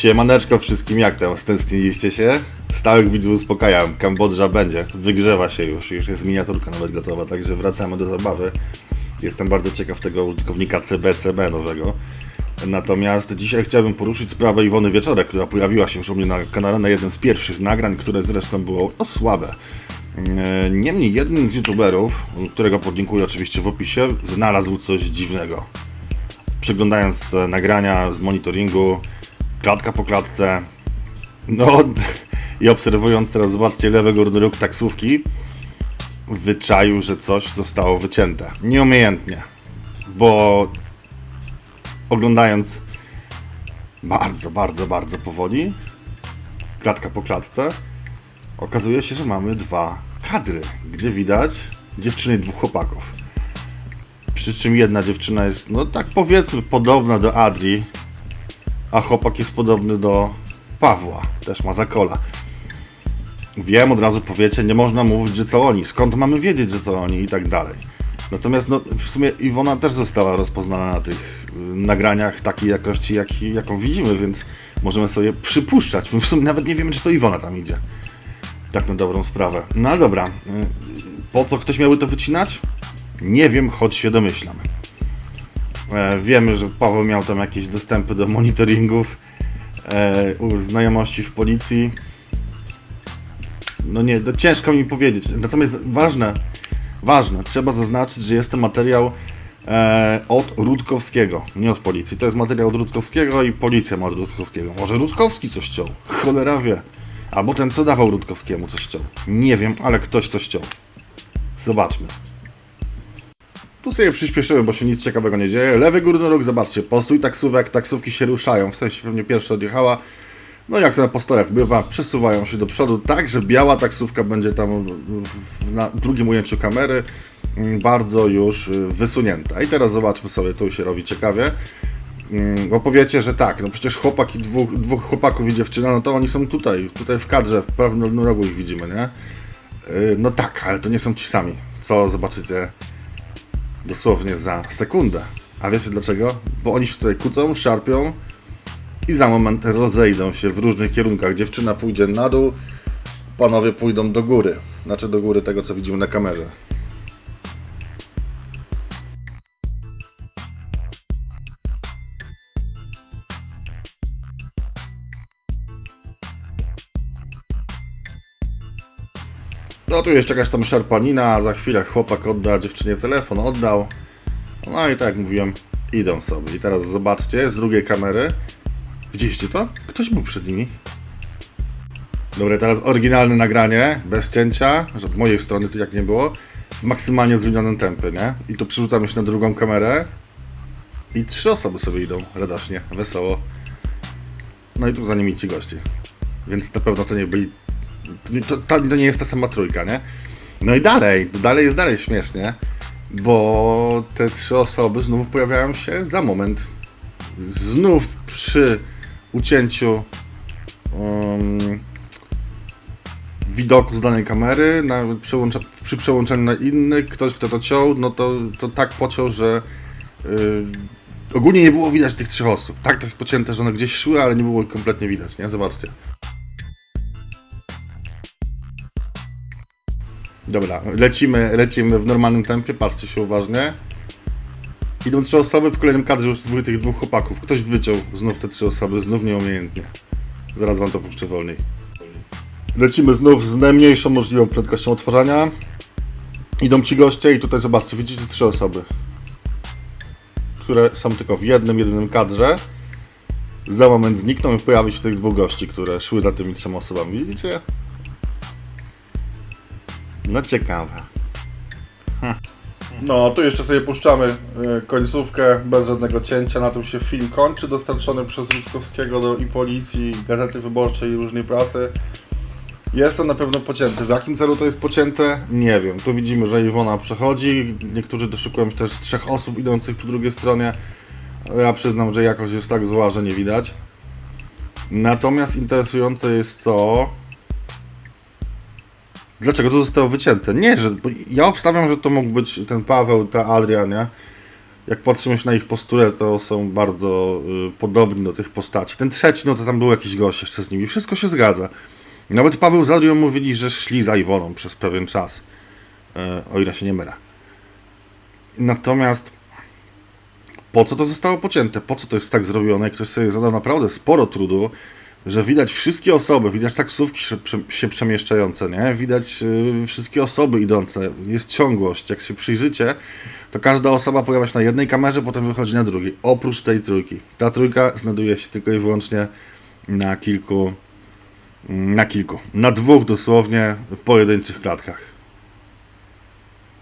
Siemaneczko wszystkim, jak tam? Stęskniliście się? Stałych widzów uspokajam, Kambodża będzie, wygrzewa się już, już jest miniaturka nawet gotowa, także wracamy do zabawy. Jestem bardzo ciekaw tego użytkownika CBCB nowego. Natomiast dzisiaj chciałbym poruszyć sprawę Iwony Wieczorek, która pojawiła się już u mnie na kanale na jeden z pierwszych nagrań, które zresztą było no, słabe. E, Niemniej jeden z youtuberów, którego podlinkuję oczywiście w opisie, znalazł coś dziwnego przeglądając te nagrania z monitoringu, klatka po klatce, no i obserwując teraz, zobaczcie, lewy górny taksówki, wyczaił, że coś zostało wycięte. Nieumiejętnie, bo oglądając bardzo, bardzo, bardzo powoli, klatka po klatce, okazuje się, że mamy dwa kadry, gdzie widać dziewczyny i dwóch chłopaków. Przy czym jedna dziewczyna jest, no tak powiedzmy, podobna do Adri, a chłopak jest podobny do Pawła, też ma zakola. Wiem, od razu powiecie, nie można mówić, że to oni, skąd mamy wiedzieć, że to oni i tak dalej. Natomiast no, w sumie Iwona też została rozpoznana na tych y, nagraniach takiej jakości, jak, jaką widzimy, więc możemy sobie przypuszczać. My w sumie nawet nie wiemy, czy to Iwona tam idzie. Tak na dobrą sprawę. No ale dobra, y, po co ktoś miałby to wycinać? Nie wiem, choć się domyślam. E, wiemy, że Paweł miał tam jakieś dostępy do monitoringów, e, znajomości w policji. No nie, to ciężko mi powiedzieć. Natomiast ważne, ważne, trzeba zaznaczyć, że jest to materiał e, od Rutkowskiego, nie od policji. To jest materiał od Rutkowskiego i policja ma od Rutkowskiego. Może Rutkowski coś chciał, cholera wie. Albo ten, co dawał Rutkowskiemu coś chciał. Nie wiem, ale ktoś coś chciał. Zobaczmy. Tu sobie przyspieszymy, bo się nic ciekawego nie dzieje. Lewy górny róg, zobaczcie, postój taksówek, taksówki się ruszają, w sensie pewnie pierwsza odjechała. No jak to na postojach bywa, przesuwają się do przodu, tak, że biała taksówka będzie tam na drugim ujęciu kamery mm, bardzo już y, wysunięta. I teraz zobaczmy sobie, tu się robi ciekawie. Mm, Bo powiecie, że tak, no przecież chłopak i dwóch, dwóch chłopaków i dziewczyna, no to oni są tutaj, tutaj w kadrze, w prawym rogu ich widzimy, nie? Y, No tak, ale to nie są ci sami, co zobaczycie dosłownie za sekundę. A wiecie dlaczego? Bo oni się tutaj kłócą, szarpią i za moment rozejdą się w różnych kierunkach. Dziewczyna pójdzie na dół, panowie pójdą do góry. Znaczy do góry tego, co widzimy na kamerze. No tu jeszcze jakaś tam szarpanina, za chwilę chłopak odda dziewczynie telefon, oddał. No i tak jak mówiłem, idą sobie. I teraz zobaczcie z drugiej kamery. Widzieliście to? Ktoś był przed nimi. Dobra, teraz oryginalne nagranie, bez cięcia, żeby mojej strony tu jak nie było, w maksymalnie zwolnionym tempie, nie? I tu przerzucamy się na drugą kamerę i trzy osoby sobie idą, radośnie, wesoło. No i tu za nimi ci goście. Więc na pewno to nie byli to, to, to, nie jest ta sama trójka, nie? No i dalej, dalej jest dalej śmiesznie, bo te trzy osoby znów pojawiają się za moment. Znów przy ucięciu um, widoku z danej kamery, na, przy przełączeniu na inny, ktoś kto to ciął, no to, to tak pociął, że yy, ogólnie nie było widać tych trzech osób. Tak to jest pocięte, że one gdzieś szły, ale nie było ich kompletnie widać, nie? Zobaczcie. Dobra, lecimy, lecimy w normalnym tempie, patrzcie się uważnie. Idą trzy osoby, w kolejnym kadrze już dwóch tych dwóch chłopaków. Ktoś wyciął znów te trzy osoby, znów nieumiejętnie. Zaraz wam to puszczę wolniej. Lecimy znów z najmniejszą możliwą prędkością otwarzania. Idą ci goście i tutaj zobaczcie, widzicie trzy osoby. Które są tylko w jednym, jedynym kadrze. Za moment znikną i pojawi się tych dwóch gości, które szły za tymi trzema osobami. Widzicie? No ciekawe. No, tu jeszcze sobie puszczamy y, końcówkę bez żadnego cięcia. Na tym się film kończy, dostarczony przez Rutkowskiego do i policji, i gazety wyborczej i różnej prasy. Jest to na pewno pocięte. W jakim celu to jest pocięte? Nie wiem. Tu widzimy, że Iwona przechodzi. Niektórzy doszukują się też trzech osób idących po drugiej stronie. Ja przyznam, że jakość jest tak zła, że nie widać. Natomiast interesujące jest to, Dlaczego to zostało wycięte? Nie, że ja obstawiam, że to mógł być ten Paweł, ta Adrian, nie? jak patrzymy się na ich posturę, to są bardzo y, podobni do tych postaci. Ten trzeci, no to tam był jakiś gość jeszcze z nimi. Wszystko się zgadza. Nawet Paweł z Adrią mówili, że szli za Iwoną przez pewien czas. E, o ile się nie mylę. Natomiast po co to zostało pocięte? Po co to jest tak zrobione? Ktoś sobie zadał naprawdę sporo trudu, że widać wszystkie osoby, widać taksówki się, prze- się przemieszczające, nie? Widać y, wszystkie osoby idące, jest ciągłość. Jak się przyjrzycie, to każda osoba pojawia się na jednej kamerze, potem wychodzi na drugiej. Oprócz tej trójki. Ta trójka znajduje się tylko i wyłącznie na kilku, na kilku, na dwóch dosłownie pojedynczych klatkach.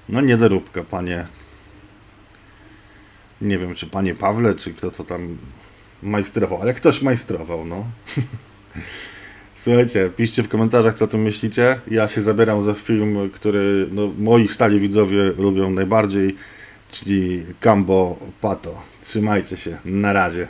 No niedoróbka, panie. Nie wiem, czy panie Pawle, czy kto to tam majstrował, ale ktoś majstrował, no. Słuchajcie, piszcie w komentarzach, co o tym myślicie. Ja się zabieram za film, który no, moi stali widzowie lubią najbardziej, czyli Cambo Pato. Trzymajcie się, na razie.